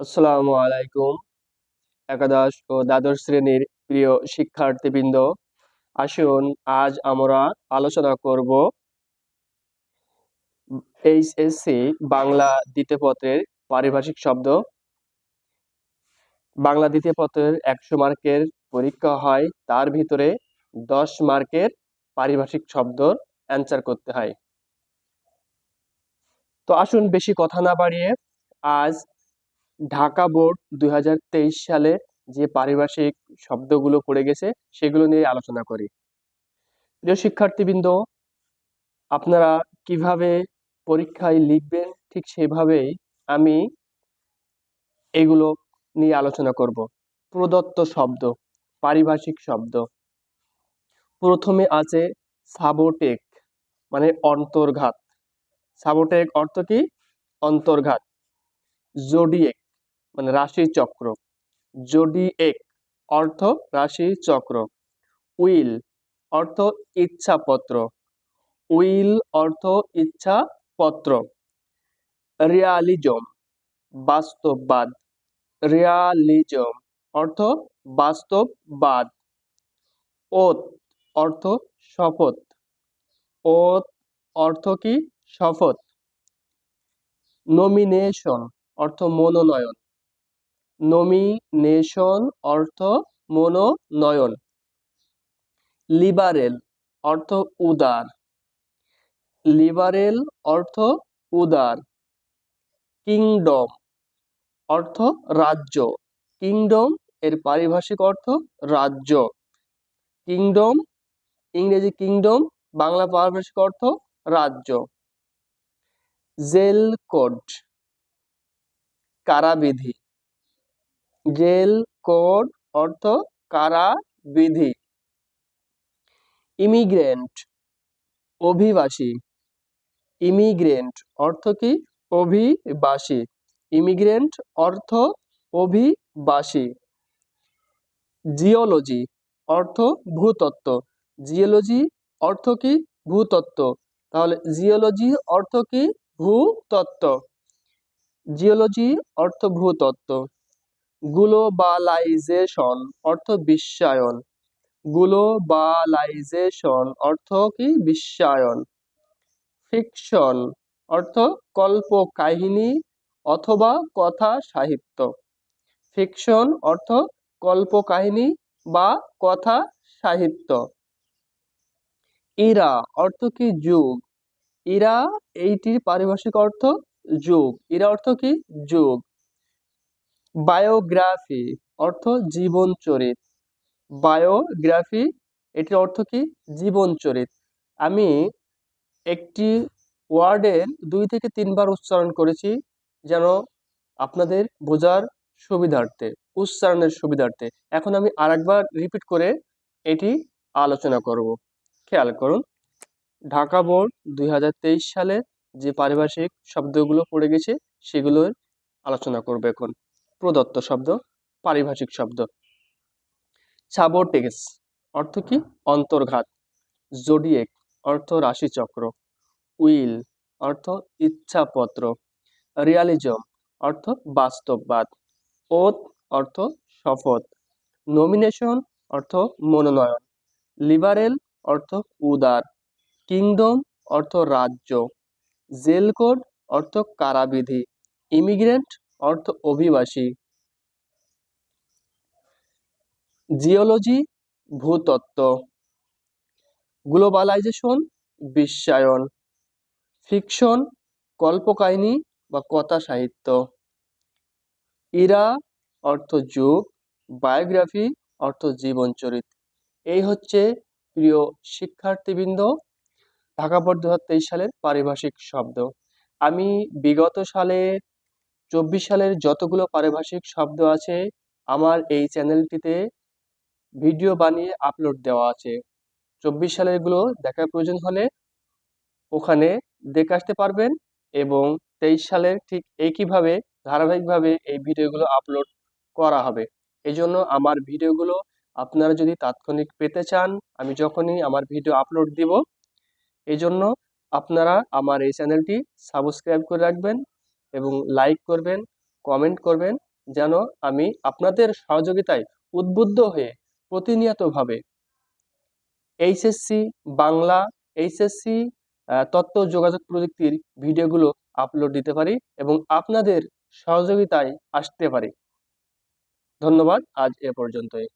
আসসালামু আলাইকুম, একাদশ ও দ্বাদশ শ্রেণির প্রিয় শিক্ষার্থীবৃন্দ। আসুন, আজ আমরা আলোচনা করব এইচএসসি বাংলা দ্বিতীয় পত্রের পারিভাষিক শব্দ। বাংলা দ্বিতীয় পত্রের একশো মার্কের পরীক্ষা হয়, তার ভিতরে দশ মার্কের পারিভাষিক শব্দ অ্যান্সার করতে হয়। তো আসুন, বেশি কথা না বাড়িয়ে আজ ঢাকা বোর্ড দুই হাজার তেইশ সালে যে পারিভাষিক শব্দগুলো পড়ে গেছে, সেগুলো নিয়ে আলোচনা করি। প্রিয় শিক্ষার্থীবৃন্দ, আপনারা কীভাবে পরীক্ষায় লিখবেন ঠিক সেভাবেই আমি এগুলো নিয়ে আলোচনা করব। প্রদত্ত শব্দ, পারিভাষিক শব্দ। প্রথমে আছে সাবোটেক মানে অন্তর্ঘাত। সাবোটেক অর্থ কি? অন্তর্ঘাত। জোডিয়েক মানে রাশি চক্র। জোডিয়েক অর্থ রাশি চক্র। উইল, অর্থ ইচ্ছাপত্র। উইল, অর্থ ইচ্ছাপত্র। রিয়ালিজম, বাস্তববাদ। রিয়ালিজম, অর্থ বাস্তববাদ। ওত অর্থ শপথ। ওত অর্থ কি শপথ? নমিনেশন, অর্থ মনোনয়ন। নমিনেশন অর্থ মনোনয়ন। লিবারেল অর্থ উদার। লিবারেল অর্থ উদার। কিংডম অর্থ রাজ্য। কিংডম এর পারিভাষিক অর্থ রাজ্য। কিংডম ইংরেজি কিংডম বাংলা পারিভাষিক অর্থ রাজ্য। জেল কোড কারাবিধি। জেল, কোড, অর্থ কারাবিধি ইমিগ্রেন্ট, অভিবাসী। ইমিগ্রেন্ট, অর্থ কি? অভিবাসী। ইমিগ্রেন্ট, অর্থ, অভিবাসী। জিওলজি, অর্থ, ভূতত্ত্ব। জিওলজি, অর্থ কি? ভূতত্ত্ব। তাহলে জিওলজি, অর্থ কি? ভূতত্ত্ব। জিওলজি, অর্থ ভূতত্ত্ব। গ্লোবালাইজেশন অর্থ বিশ্বায়ন। গ্লোবালাইজেশন অর্থ কি? বিশ্বায়ন। ফিকশন অর্থ কল্প কাহিনী অথবা কথা সাহিত্য। ফিকশন অর্থ কল্প কাহিনী বা কথা সাহিত্য। ইরা, অর্থ কি? যুগ। ইরা, এইটির পারিভাষিক অর্থ যুগ। ইরা অর্থ কি? যুগ। বায়োগ্রাফি, অর্থ জীবন চরিত। বায়োগ্রাফি, এটির অর্থ কি? জীবন চরিত। আমি একটি ওয়ার্ডের দুই থেকে তিনবার উচ্চারণ করেছি যেন আপনাদের বোঝার সুবিধার্থে, উচ্চারণের সুবিধার্থে। এখন আমি আরেকবার রিপিট করে এটি আলোচনা করব। খেয়াল করুন, ঢাকা বোর্ড দুই হাজার তেইশ সালে যে পারিভাষিক শব্দগুলো পড়ে গেছে সেগুলোর আলোচনা করবে এখন। প্রদত্ত শব্দ, পারিভাষিক শব্দ। সাবোটেক্স অর্থ কি? অন্তর্ঘাত। জোডিয়েক অর্থ রাশিচক্র। উইল অর্থ ইচ্ছাপত্র। রিয়ালিজম অর্থ বাস্তববাদ। ওত অর্থ শপথ। নমিনেশন অর্থ মনোনয়ন। লিবারেল অর্থ উদার। কিংডম অর্থ রাজ্য। জেল কোড অর্থ কারাবিধি। ইমিগ্রেন্ট অর্থ অভিবাসী। জিওলজি, ভূতত্ত্ব। গ্লোবালাইজেশন, বিশ্বায়ন। ফিকশন, কল্পকাহিনী বা কথা সাহিত্য। ইরা, অর্থ যুগ। বায়োগ্রাফি, অর্থ জীবন চরিত এই হচ্ছে প্রিয় শিক্ষার্থীবৃন্দ, ঢাকা বোর্ড দুহাজার তেইশ সালের পারিভাষিক শব্দ। আমি বিগত সালে চব্বিশ সালের যতগুলো পারিভাষিক শব্দ আছে, আমার এই চ্যানেলটিতে ভিডিও বানিয়ে আপলোড দেওয়া আছে। চব্বিশ সালেরগুলো দেখার প্রয়োজন হলে ওখানে দেখে আসতে পারবেন এবং তেইশ সালের ঠিক একইভাবে ধারাবাহিকভাবে এই ভিডিওগুলো আপলোড করা হবে। এই জন্য আমার ভিডিওগুলো আপনারা যদি তাৎক্ষণিক পেতে চান, আমি যখনই আমার ভিডিও আপলোড দিব এই জন্য আপনারা আমার এই চ্যানেলটি সাবস্ক্রাইব করে রাখবেন। এবং লাইক করবেন কমেন্ট করবেন যেন আমি আপনাদের সহযোগিতায় উদ্বুদ্ধ হয়ে প্রতিনিয়তভাবে এইচএসসি বাংলা, এইচএসসি তথ্য যোগাযোগ প্রযুক্তির ভিডিওগুলো আপলোড দিতে পারি এবং আপনাদের সহযোগিতায় আসতে পারি। ধন্যবাদ, আজ এ পর্যন্তই।